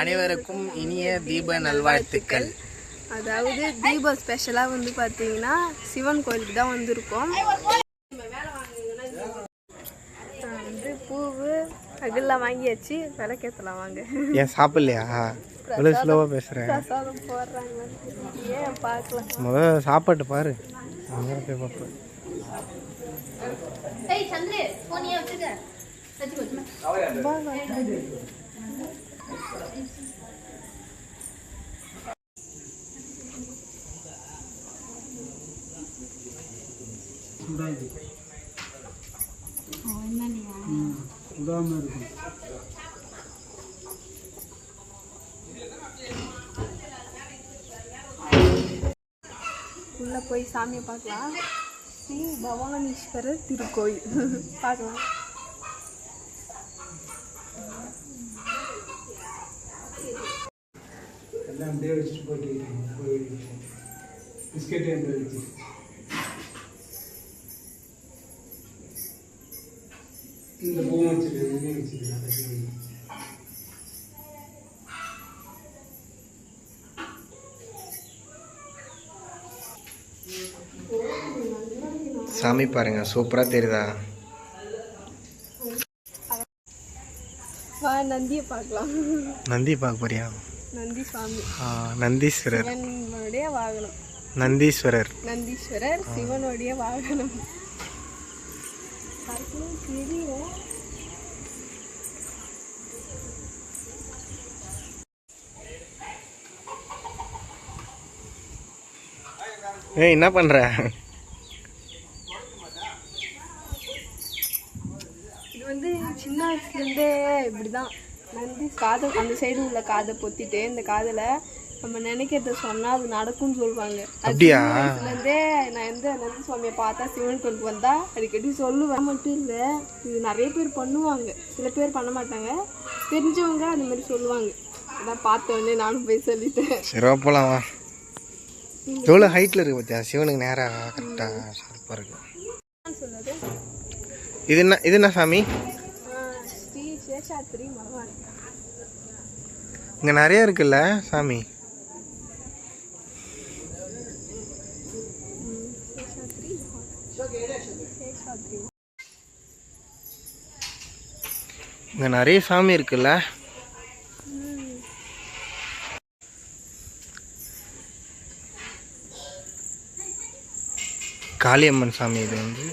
அனைவருக்கும் இனிய தீப நல்வாழ்த்துக்கள். அதாவது தீபம் ஸ்பெஷலாக வந்து பார்த்தீங்கன்னா சிவன் கோயிலுக்கு தான் வந்திருக்கோம். வந்து பூவு அகல்லாம் வாங்கியாச்சு. விளக்கேற்றலாம் வாங்க. ஏன் சாப்பிடலையா? இவ்வளோ ஸ்லோவாக பேசுகிறேன் ஏன் பார்க்கலாம் முதல்ல சாப்பாட்டு பாரு. அங்கே போய் பார்ப்பேன் உள்ளே போய் சாமியை பார்க்கலாம். ஸ்ரீ பவானீஸ்வரர் திருக்கோயில். பார்க்கலாம். எல்லாம் அப்படியே வச்சுட்டு போட்டு பிஸ்கெட் என்று வச்சு இந்த பூ இது வச்சுட்டு சாமி பாருங்க சூப்பராக தெரியுதா? வா நந்தியை பார்க்கலாம். நந்தி பார்க்க போறியா? நந்தி ஆ, நந்தீஸ்வரர். சிவனுடைய வாகனம். நந்தீஸ்வரர். நந்தீஸ்வரர் சிவனுடைய வாகனம். தெரியும் ஏய் என்ன பண்ற? இது வந்து சின்ன வயசுலேருந்தே இப்படிதான். நந்தி காதை அந்த சைடு உள்ள காதை பொத்திட்டு இந்த காதில் நம்ம நினைக்கிறத சொன்னால் அது நடக்கும்னு சொல்லுவாங்க அப்படியா? சின்ன வயசுலேருந்தே நான் எந்த நந்தி சுவாமியை பார்த்தா சிவன் கோயிலுக்கு வந்தா அடிக்கடி சொல்லுவேன். மட்டும் இல்லை இது நிறைய பேர் பண்ணுவாங்க. சில பேர் பண்ண மாட்டாங்க. தெரிஞ்சவங்க அந்த மாதிரி சொல்லுவாங்க. அதான் பார்த்த உடனே நானும் போய் சொல்லிட்டேன். சரி போலாம் எவ்வளோ ஹைட்டில் இருக்கு பார்த்தியா சிவனுக்கு நேராக கரெக்டாக சூப்பராக இருக்கு. இது என்ன இது என்ன சாமி? ஸ்ரீ சேஷாத்திரி மகவான் இங்கே நிறைய இருக்குல்ல சாமி? இங்கே நிறைய சாமி இருக்குல்ல? காளியம்மன் சாமி இது வந்து.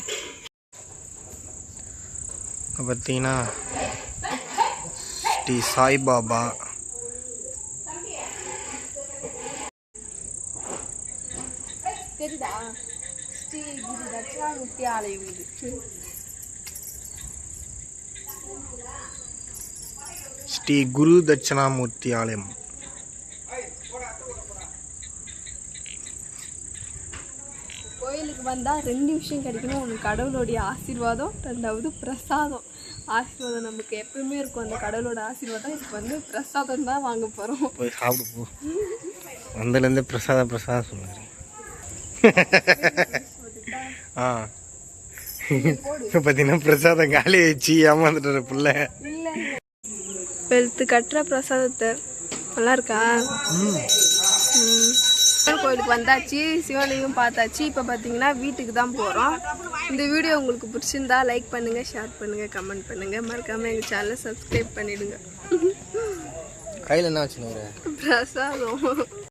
பார்த்தீங்கன்னா ஸ்ரீ சாய்பாபா தெரியுதா? ஸ்ரீ குரு தட்சிணாமூர்த்தி ஆலயம் இது. ஸ்ரீ குரு தட்சிணாமூர்த்தி ஆலயம். கோயிலுக்கு வந்தால் ரெண்டு விஷயம் கிடைக்கணும். ஒன்று கடவுளுடைய ஆசீர்வாதம் ரெண்டாவது பிரசாதம். ஆசீர்வாதம் நமக்கு எப்பவுமே இருக்கும். அந்த கடவுளோட ஆசீர்வாதம் இப்போ வந்து பிரசாதம் தான் வாங்க போகிறோம் போய் சாப்பிடு போ. வந்ததுலேருந்து பிரசாதம் பிரசாதம் சொன்னார் ஆ. இப்போ பார்த்தீங்கன்னா பிரசாதம் காலி வச்சு ஏமாந்துட்டு பிள்ளை. வெளுத்து கட்டுற பிரசாதத்தை. நல்லா இருக்கா ம். சிவன் கோயிலுக்கு வந்தாச்சு சிவனையும் பார்த்தாச்சு. இப்போ பார்த்தீங்கன்னா வீட்டுக்கு தான் போகிறோம் இந்த வீடியோ உங்களுக்கு பிடிச்சிருந்தா லைக் பண்ணுங்கள் ஷேர் பண்ணுங்கள் கமெண்ட் பண்ணுங்கள் மறக்காமல் எங்கள் சேனலை சப்ஸ்கிரைப் பண்ணிடுங்க. கையில் என்ன வச்சுனுங்கிற பிரசாதம்.